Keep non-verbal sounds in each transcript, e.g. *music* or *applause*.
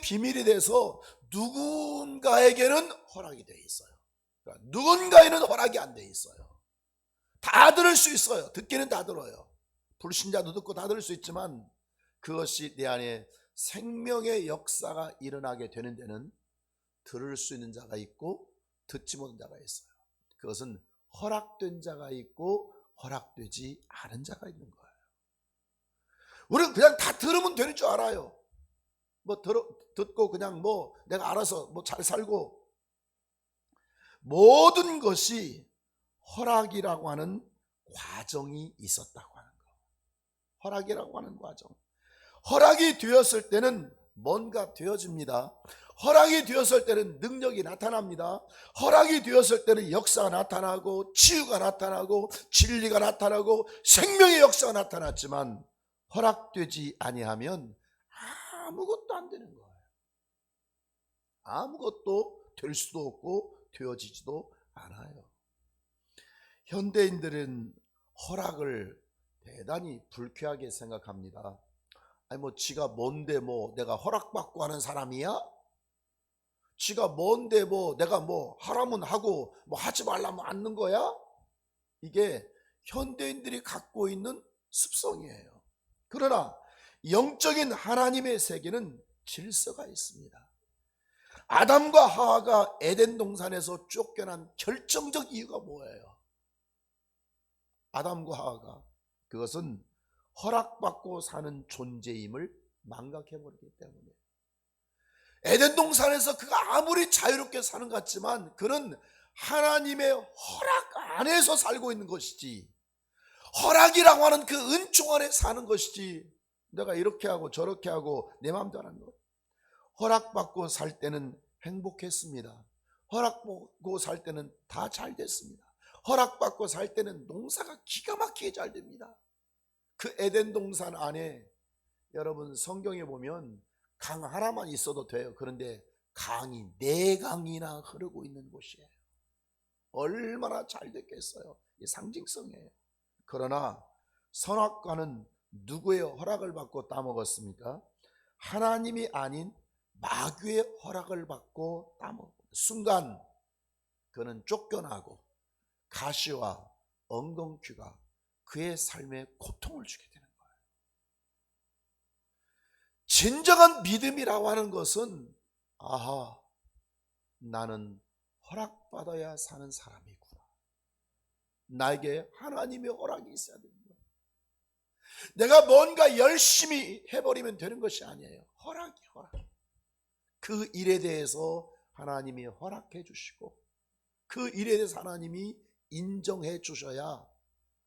비밀이 돼서 누군가에게는 허락이 되어 있어요. 그러니까 누군가에는 허락이 안 되어 있어요. 다 들을 수 있어요. 듣기는 다 들어요. 불신자도 듣고 다 들을 수 있지만 그것이 내 안에 생명의 역사가 일어나게 되는 데는 들을 수 있는 자가 있고 듣지 못한 자가 있어요. 그것은 허락된 자가 있고 허락되지 않은 자가 있는 거예요. 우리는 그냥 다 들으면 되는 줄 알아요. 뭐 들어, 듣고 그냥 뭐 내가 알아서 뭐 잘 살고 모든 것이 허락이라고 하는 과정이 있었다고 하는 거. 허락이라고 하는 과정. 허락이 되었을 때는 뭔가 되어집니다. 허락이 되었을 때는 능력이 나타납니다. 허락이 되었을 때는 역사가 나타나고 치유가 나타나고 진리가 나타나고 생명의 역사가 나타났지만 허락되지 아니하면 아무것도 안 되는 거예요. 아무것도 될 수도 없고 되어지지도 않아요. 현대인들은 허락을 대단히 불쾌하게 생각합니다. 아니 뭐 지가 뭔데 뭐 내가 허락받고 하는 사람이야? 지가 뭔데 뭐 내가 뭐 하라면 하고 뭐 하지 말라면 않는 거야? 이게 현대인들이 갖고 있는 습성이에요. 그러나 영적인 하나님의 세계는 질서가 있습니다. 아담과 하와가 에덴 동산에서 쫓겨난 결정적 이유가 뭐예요? 아담과 하와가 그것은 허락받고 사는 존재임을 망각해버리기 때문에 에덴 동산에서 그가 아무리 자유롭게 사는 것 같지만 그는 하나님의 허락 안에서 살고 있는 것이지 허락이라고 하는 그 은총 안에 사는 것이지 내가 이렇게 하고 저렇게 하고 내 마음대로 하는 것 허락받고 살 때는 행복했습니다 허락받고 살 때는 다 잘 됐습니다 허락받고 살 때는 농사가 기가 막히게 잘 됩니다 그 에덴 동산 안에 여러분 성경에 보면 강 하나만 있어도 돼요. 그런데 강이 네 강이나 흐르고 있는 곳이에요. 얼마나 잘 됐겠어요. 이 상징성이에요. 그러나 선악과는 누구의 허락을 받고 따먹었습니까? 하나님이 아닌 마귀의 허락을 받고 따먹. 순간 그는 쫓겨나고 가시와 엉겅퀴가 그의 삶에 고통을 주게 되는 거예요. 진정한 믿음이라고 하는 것은 아하 나는 허락받아야 사는 사람이구나. 나에게 하나님의 허락이 있어야 됩니다. 내가 뭔가 열심히 해버리면 되는 것이 아니에요. 허락이 허락. 그 일에 대해서 하나님이 허락해 주시고 그 일에 대해서 하나님이 인정해 주셔야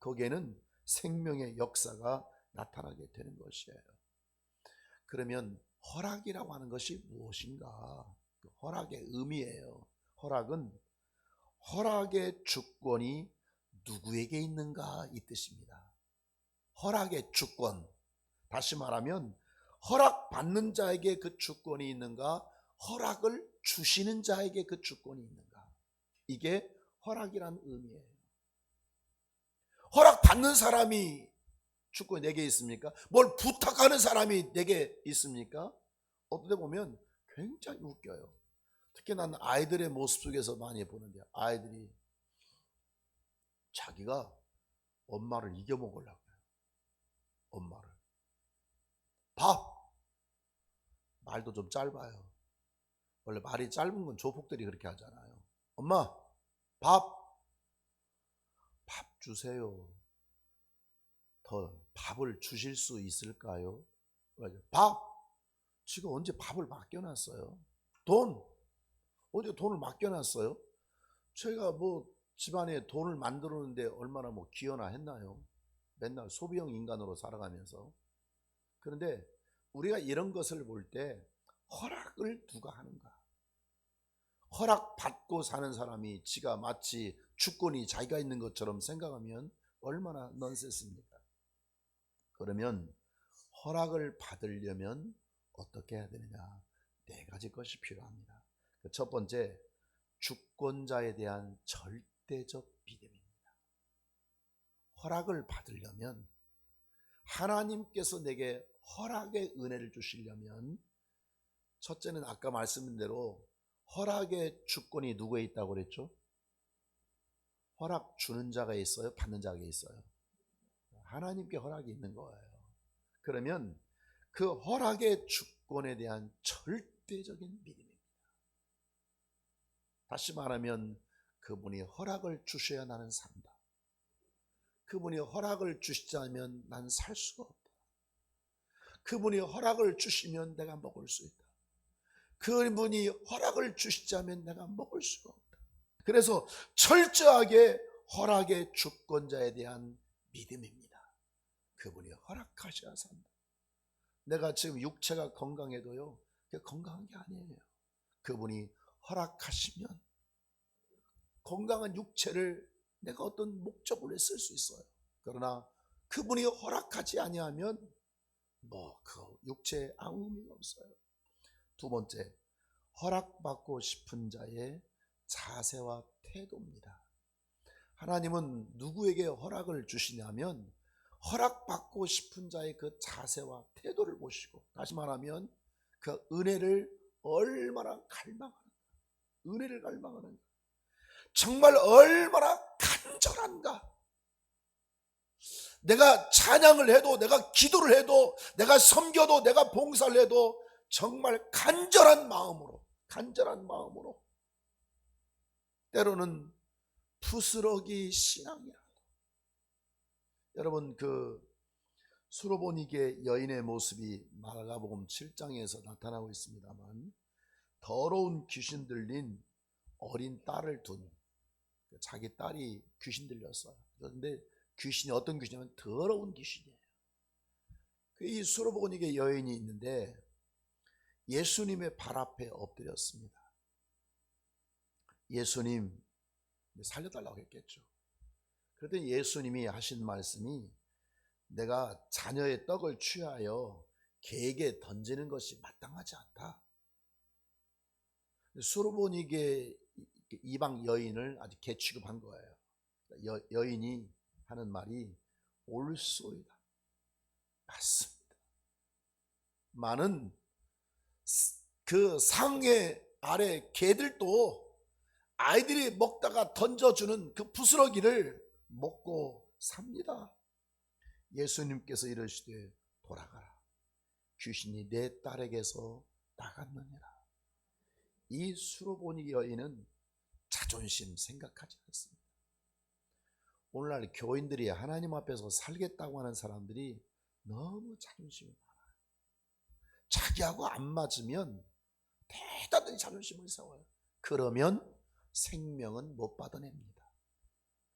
거기에는 생명의 역사가 나타나게 되는 것이에요. 그러면 허락이라고 하는 것이 무엇인가? 그 허락의 의미예요. 허락은 허락의 주권이 누구에게 있는가 이 뜻입니다. 허락의 주권. 다시 말하면 허락 받는 자에게 그 주권이 있는가? 허락을 주시는 자에게 그 주권이 있는가? 이게 허락이라는 의미예요. 허락 받는 사람이 주권이 내게 있습니까? 뭘 부탁하는 사람이 내게 있습니까? 데 보면 굉장히 웃겨요. 특히 나는 아이들의 모습 속에서 많이 보는데 아이들이 자기가 엄마를 이겨먹으려고. 엄마를. 밥! 말도 좀 짧아요. 원래 말이 짧은 건 조폭들이 그렇게 하잖아요. 엄마, 밥! 밥 주세요. 더 밥을 주실 수 있을까요? 밥! 지금 언제 밥을 맡겨놨어요? 돈! 어디 돈을 맡겨놨어요? 제가 뭐 집안에 돈을 만들었는데 얼마나 뭐 기여나 했나요? 맨날 소비형 인간으로 살아가면서. 그런데 우리가 이런 것을 볼 때 허락을 누가 하는가? 허락 받고 사는 사람이 지가 마치 주권이 자기가 있는 것처럼 생각하면 얼마나 넌센스입니까? 그러면 허락을 받으려면 어떻게 해야 되느냐? 네 가지 것이 필요합니다. 그첫 번째, 주권자에 대한 절대적 믿음입니다. 허락을 받으려면 하나님께서 내게 허락의 은혜를 주시려면 첫째는 아까 말씀드린 대로 허락의 주권이 누구에 있다고 그랬죠? 허락 주는 자가 있어요? 받는 자가 있어요? 하나님께 허락이 있는 거예요. 그러면 그 허락의 주권에 대한 절대적인 믿음입니다. 다시 말하면 그분이 허락을 주셔야 나는 산다. 그분이 허락을 주시지 않으면 난 살 수가 없다. 그분이 허락을 주시면 내가 먹을 수 있다. 그분이 허락을 주시지 않으면 내가 먹을 수가 없다. 그래서 철저하게 허락의 주권자에 대한 믿음입니다. 그분이 허락하셔야 산다. 내가 지금 육체가 건강해도요, 건강한 게 아니에요. 그분이 허락하시면 건강한 육체를 내가 어떤 목적으로 쓸 수 있어요. 그러나 그분이 허락하지 아니하면 뭐 그 육체에 아무 의미가 없어요. 두 번째, 허락받고 싶은 자의 자세와 태도입니다. 하나님은 누구에게 허락을 주시냐면 허락받고 싶은 자의 그 자세와 태도를 보시고 다시 말하면 그 은혜를 얼마나 갈망하는가 은혜를 갈망하는가 정말 얼마나 간절한가? 내가 찬양을 해도 내가 기도를 해도 내가 섬겨도 내가 봉사를 해도 정말 간절한 마음으로 간절한 마음으로 때로는 부스러기 신앙이라 여러분 그 수로보니게 여인의 모습이 마가복음 7장에서 나타나고 있습니다만 더러운 귀신 들린 어린 딸을 둔 자기 딸이 귀신 들렸어요. 그런데 귀신이 어떤 귀신이냐면 더러운 귀신이에요. 그이 수로보니게 여인이 있는데 예수님의 발 앞에 엎드렸습니다. 예수님 살려달라고 했겠죠. 그랬더니 예수님이 하신 말씀이 내가 자녀의 떡을 취하여 개에게 던지는 것이 마땅하지 않다. 수르보니게 이방 여인을 아주 개 취급한 거예요. 여, 여인이 하는 말이 옳소이다. 맞습니다. 많은 그 상해 아래 개들도 아이들이 먹다가 던져주는 그 부스러기를 먹고 삽니다. 예수님께서 이러시되 돌아가라. 귀신이 내 딸에게서 나갔느니라. 이 수로보니 여인은 자존심 생각하지 않습니다. 오늘날 교인들이 하나님 앞에서 살겠다고 하는 사람들이 너무 자존심이 많아요. 자기하고 안 맞으면 대단히 자존심을 세워요. 그러면 생명은 못 받아냅니다.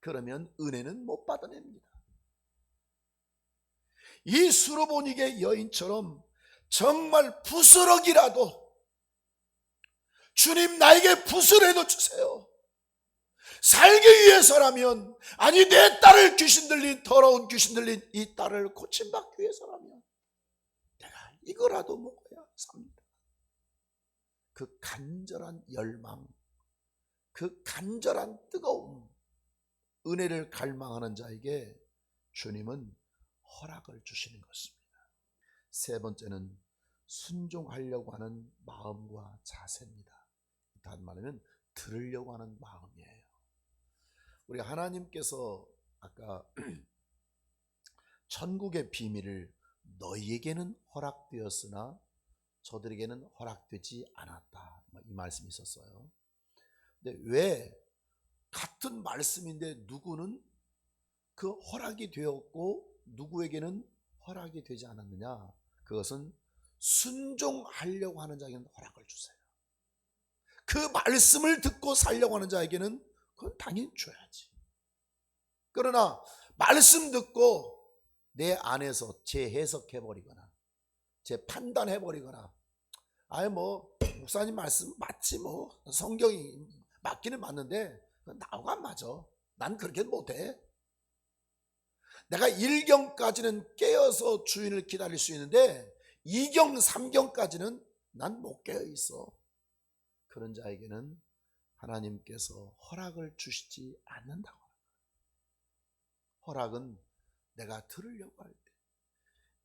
그러면 은혜는 못 받아냅니다. 이 수로보니게 여인처럼 정말 부스럭이라도 주님 나에게 부스레도 주세요. 살기 위해서라면 아니 내 딸을 귀신 들린 더러운 귀신 들린 이 딸을 고침받기 위해서라면 내가 이거라도 먹어야 삽니다. 그 간절한 열망, 그 간절한 뜨거움, 은혜를 갈망하는 자에게 주님은 허락을 주시는 것입니다. 세 번째는 순종하려고 하는 마음과 자세입니다. 다른 말하면 들으려고 하는 마음이에요. 우리 하나님께서 아까 *clears throat* 천국의 비밀을 너희에게는 허락되었으나 저들에게는 허락되지 않았다. 이 말씀이 있었어요. 근데 왜 같은 말씀인데 누구는 그 허락이 되었고 누구에게는 허락이 되지 않았느냐? 그것은 순종하려고 하는 자에게는 허락을 주세요. 그 말씀을 듣고 살려고 하는 자에게는 그건 당연히 줘야지. 그러나 말씀 듣고 내 안에서 재해석해 버리거나 재 판단해 버리거나 아예 뭐 목사님 말씀 맞지 뭐 성경이 맞기는 맞는데 나하고 안 맞아. 난 그렇게 못해. 내가 1경까지는 깨어서 주인을 기다릴 수 있는데 2경, 3경까지는 난 못 깨어 있어. 그런 자에게는 하나님께서 허락을 주시지 않는다고. 허락은 내가 들으려고 할 때.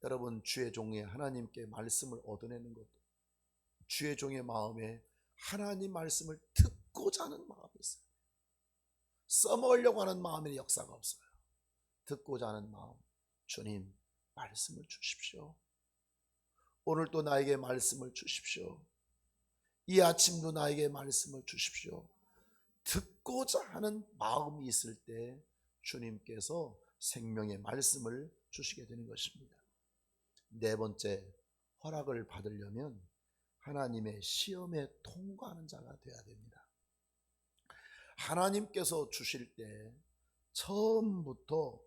여러분 주의 종이 하나님께 말씀을 얻어내는 것도 주의 종의 마음에 하나님 말씀을 듣고자 하는 마음이 있어요. 써먹으려고 하는 마음의 역사가 없어요. 듣고자 하는 마음. 주님, 말씀을 주십시오. 오늘 또 나에게 말씀을 주십시오. 이 아침도 나에게 말씀을 주십시오. 듣고자 하는 마음이 있을 때 주님께서 생명의 말씀을 주시게 되는 것입니다. 네 번째, 허락을 받으려면 하나님의 시험에 통과하는 자가 되어야 됩니다. 하나님께서 주실 때 처음부터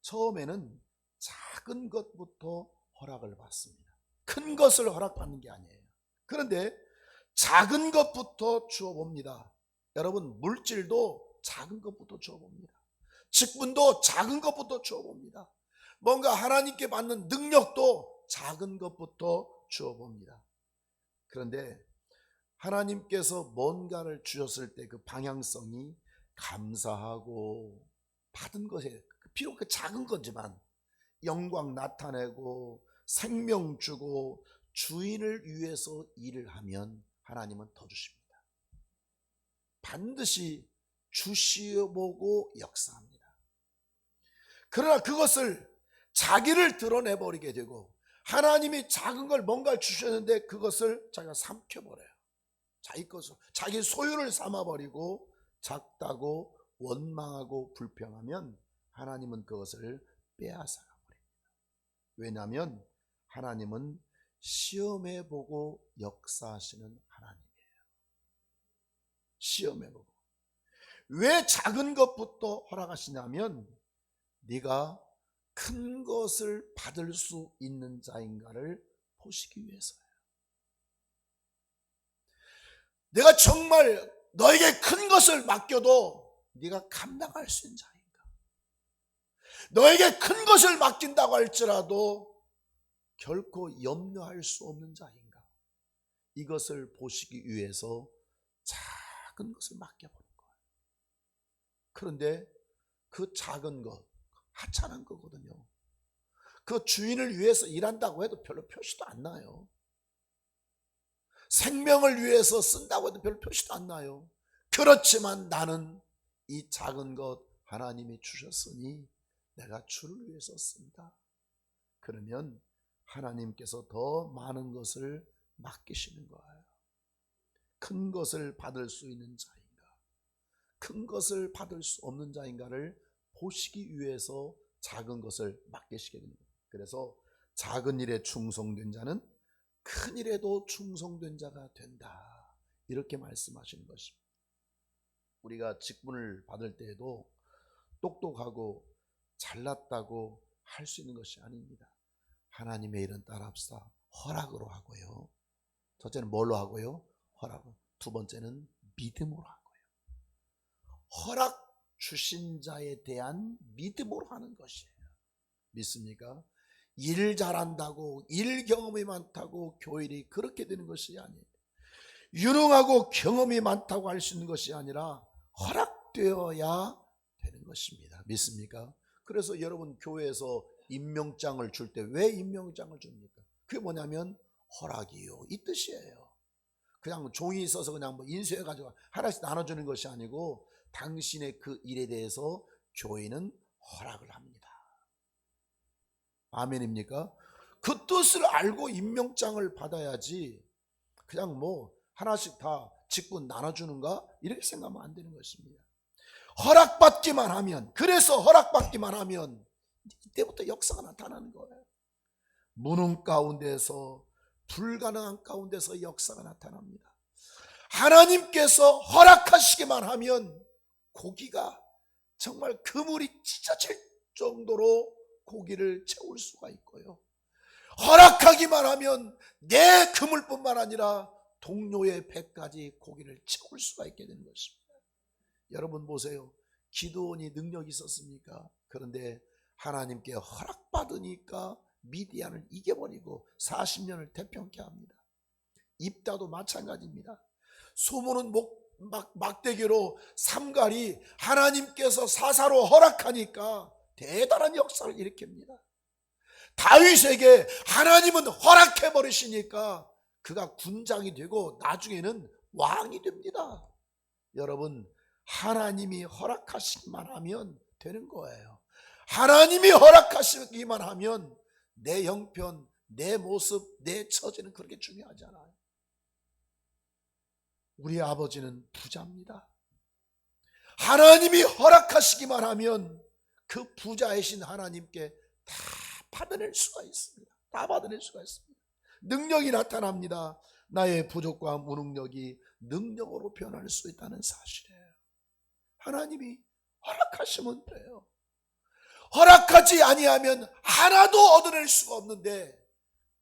처음에는 작은 것부터 허락을 받습니다. 큰 것을 허락받는 게 아니에요. 그런데 작은 것부터 주어 봅니다. 여러분 물질도 작은 것부터 주어 봅니다. 직분도 작은 것부터 주어 봅니다. 뭔가 하나님께 받는 능력도 작은 것부터 주어 봅니다. 그런데 하나님께서 뭔가를 주셨을 때 그 방향성이 감사하고 받은 것에 비록 그 작은 거지만 영광 나타내고 생명 주고 주인을 위해서 일을 하면 하나님은 더 주십니다. 반드시 주시어보고 역사합니다. 그러나 그것을 자기를 드러내버리게 되고 하나님이 작은 걸 뭔가를 주셨는데 그것을 자기가 삼켜버려요. 자기 것을, 자기 소유를 삼아버리고 작다고 원망하고 불평하면 하나님은 그것을 빼앗아 버립니다. 왜냐하면 하나님은 시험해 보고 역사하시는. 시험해 보고. 왜 작은 것부터 허락하시냐면 네가 큰 것을 받을 수 있는 자인가를 보시기 위해서예요. 내가 정말 너에게 큰 것을 맡겨도 네가 감당할 수 있는 자인가? 너에게 큰 것을 맡긴다고 할지라도 결코 염려할 수 없는 자인가? 이것을 보시기 위해서 작은 것을 맡겨보는 거예요. 그런데 그 작은 것, 하찮은 거거든요. 그 주인을 위해서 일한다고 해도 별로 표시도 안 나요. 생명을 위해서 쓴다고 해도 별 표시도 안 나요. 그렇지만 나는 이 작은 것 하나님이 주셨으니 내가 주를 위해서 쓴다. 그러면 하나님께서 더 많은 것을 맡기시는 거예요. 큰 것을 받을 수 있는 자인가, 큰 것을 받을 수 없는 자인가를 보시기 위해서 작은 것을 맡기시게 됩니다. 그래서 작은 일에 충성된 자는 큰 일에도 충성된 자가 된다. 이렇게 말씀하시는 것입니다. 우리가 직분을 받을 때에도 똑똑하고 잘났다고 할 수 있는 것이 아닙니다. 하나님의 일은 따라합시다. 허락으로 하고요. 첫째는 뭘로 하고요? 허락으로. 두 번째는 믿음으로 하고요. 허락 주신 자에 대한 믿음으로 하는 것이에요. 믿습니까? 일 잘한다고 일 경험이 많다고 교일이 그렇게 되는 것이 아니에요. 유능하고 경험이 많다고 할 수 있는 것이 아니라 허락되어야 되는 것입니다. 믿습니까? 그래서 여러분 교회에서 임명장을 줄 때 왜 임명장을 줍니까? 그게 뭐냐면 허락이요. 이 뜻이에요. 그냥 종이 있어서 그냥 뭐 인수해 가지고 하나씩 나눠주는 것이 아니고 당신의 그 일에 대해서 교회는 허락을 합니다. 아멘입니까? 그 뜻을 알고 임명장을 받아야지 그냥 뭐 하나씩 다 직분 나눠주는가 이렇게 생각하면 안 되는 것입니다. 허락받기만 하면 그래서 허락받기만 하면 이때부터 역사가 나타나는 거예요. 무능 가운데서 불가능한 가운데서 역사가 나타납니다. 하나님께서 허락하시기만 하면 고기가 정말 그물이 찢어질 정도로 고기를 채울 수가 있고요. 허락하기만 하면 내 그물뿐만 아니라 동료의 배까지 고기를 채울 수가 있게 되는 것입니다. 여러분 보세요. 기도원이 능력이 있었습니까? 그런데 하나님께 허락받으니까 미디안을 이겨버리고 40년을 태평케 합니다. 입다도 마찬가지입니다. 소문은 목, 막, 막대기로 삼갈이 하나님께서 사사로 허락하니까 대단한 역사를 일으킵니다. 다윗에게 하나님은 허락해 버리시니까 그가 군장이 되고 나중에는 왕이 됩니다. 여러분 하나님이 허락하시기만 하면 되는 거예요. 하나님이 허락하시기만 하면 내 형편, 내 모습, 내 처지는 그렇게 중요하지 않아요. 우리 아버지는 부자입니다. 하나님이 허락하시기만 하면 그 부자이신 하나님께 다 받아낼 수가 있습니다. 다 받아낼 수가 있습니다. 능력이 나타납니다. 나의 부족과 무능력이 능력으로 변할 수 있다는 사실이에요. 하나님이 허락하시면 돼요. 허락하지 아니하면 하나도 얻어낼 수가 없는데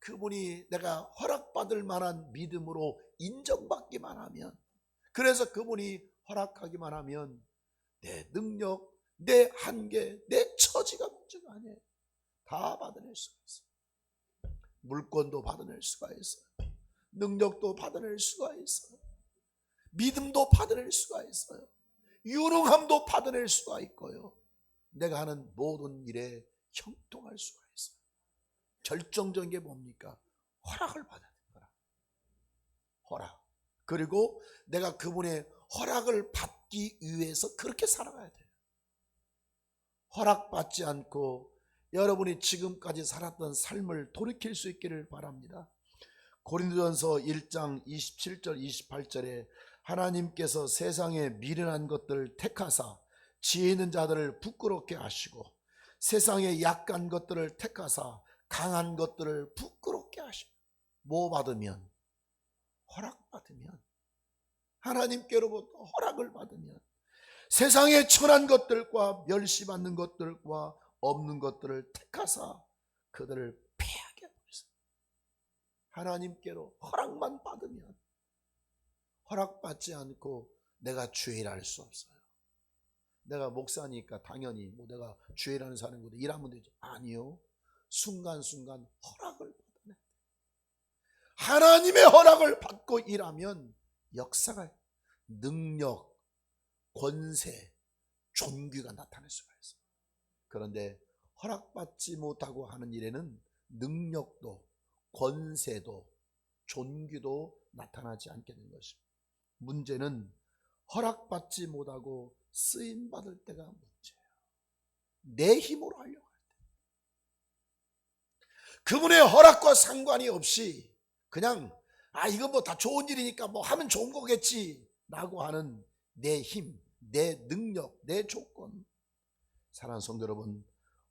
그분이 내가 허락받을 만한 믿음으로 인정받기만 하면 그래서 그분이 허락하기만 하면 내 능력, 내 한계, 내 처지가 문제가 아니에요. 다 받아낼 수가 있어요. 물권도 받아낼 수가 있어요. 능력도 받아낼 수가 있어요. 믿음도 받아낼 수가 있어요. 유능함도 받아낼 수가 있고요. 내가 하는 모든 일에 형통할 수가 있어요. 결정적인 게 뭡니까? 허락을 받아야 거라. 허락. 그리고 내가 그분의 허락을 받기 위해서 그렇게 살아가야 돼요. 허락받지 않고 여러분이 지금까지 살았던 삶을 돌이킬 수 있기를 바랍니다. 고린도전서 1장 27절 28절에 하나님께서 세상에 미련한 것들을 택하사 지혜 있는 자들을 부끄럽게 하시고 세상에 약한 것들을 택하사 강한 것들을 부끄럽게 하시고 뭐 받으면? 허락 받으면. 하나님께로부터 허락을 받으면. 세상에 천한 것들과 멸시받는 것들과 없는 것들을 택하사 그들을 패하게 하시고 하나님께로 허락만 받으면. 허락받지 않고 내가 주일할 수 없어요. 내가 목사니까 당연히 뭐 내가 사는 것도 일하면 되죠. 아니요. 순간순간 허락을 받아내. 하나님의 허락을 받고 일하면 역사가 능력, 권세, 존귀가 나타날 수가 있어요. 그런데 허락받지 못하고 하는 일에는 능력도, 권세도, 존귀도 나타나지 않게 된 것입니다. 문제는 허락받지 못하고 쓰임 받을 때가 문제예요. 내 힘으로 하려고 할 때. 그분의 허락과 상관이 없이 그냥 아 이거 뭐다 좋은 일이니까 뭐 하면 좋은 거겠지라고 하는 내 힘, 내 능력, 내 조건. 사랑하는 성도 여러분,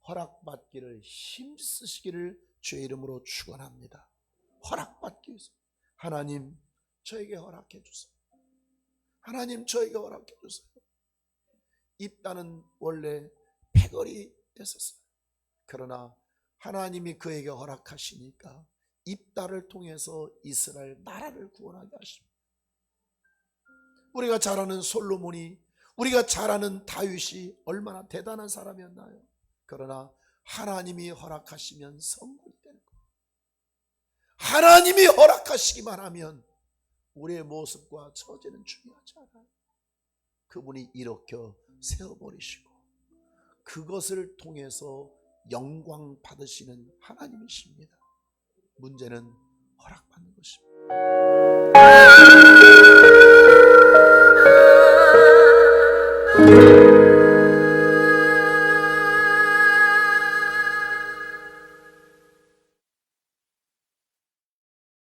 허락받기를 힘쓰시기를 주의 이름으로 축원합니다. 허락받기 위해서 하나님 저에게 허락해 주세요. 하나님 저에게 허락해 주세요. 입다는 원래 패거리였었어요. 그러나 하나님이 그에게 허락하시니까 입다를 통해서 이스라엘 나라를 구원하게 하십니다. 우리가 잘 아는 솔로몬이 우리가 잘 아는 다윗이 얼마나 대단한 사람이었나요? 그러나 하나님이 허락하시면 성공이 되는. 하나님이 허락하시기만 하면 우리의 모습과 처지는 중요하지 않아요. 그분이 일으켜 세워버리시고 그것을 통해서 영광 받으시는 하나님이십니다. 문제는 허락받는 것입니다.